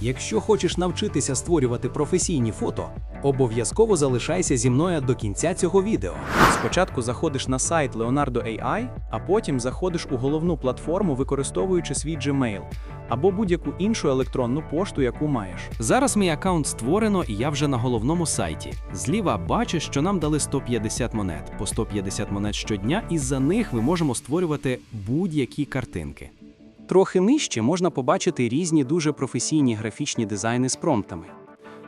Якщо хочеш навчитися створювати професійні фото, обов'язково залишайся зі мною до кінця цього відео. Спочатку заходиш на сайт Leonardo AI, а потім заходиш у головну платформу, використовуючи свій Gmail або будь-яку іншу електронну пошту, яку маєш. Зараз мій аккаунт створено, і я вже на головному сайті. Зліва бачиш, що нам дали 150 монет, по 150 монет щодня, і за них ми можемо створювати будь-які картинки. Трохи нижче можна побачити різні дуже професійні графічні дизайни з промптами.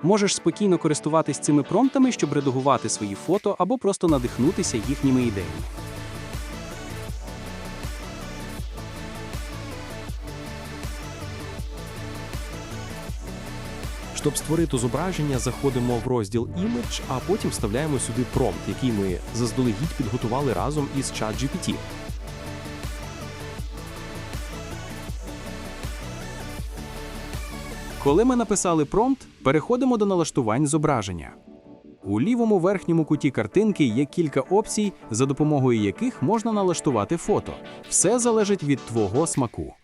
Можеш спокійно користуватись цими промптами, щоб редагувати свої фото або просто надихнутися їхніми ідеями. Щоб створити зображення, заходимо в розділ Image, а потім вставляємо сюди промпт, який ми заздалегідь підготували разом із ChatGPT. Коли ми написали промпт, переходимо до налаштувань зображення. У лівому верхньому куті картинки є кілька опцій, за допомогою яких можна налаштувати фото. Все залежить від твого смаку.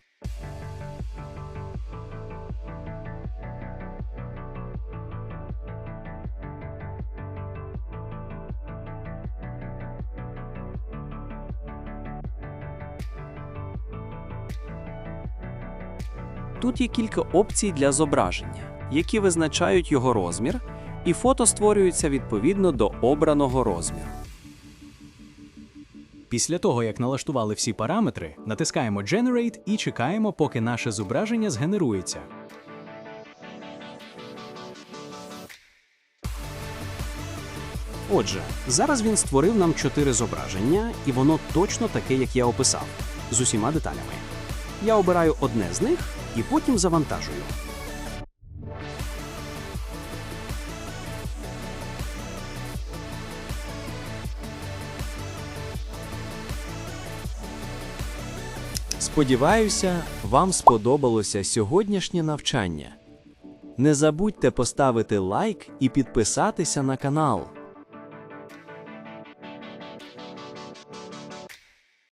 Тут є кілька опцій для зображення, які визначають його розмір, і фото створюються відповідно до обраного розміру. Після того, як налаштували всі параметри, натискаємо Generate і чекаємо, поки наше зображення згенерується. Отже, зараз він створив нам чотири зображення, і воно точно таке, як я описав, з усіма деталями. Я обираю одне з них і потім завантажую. Сподіваюся, вам сподобалося сьогоднішнє навчання. Не забудьте поставити лайк і підписатися на канал.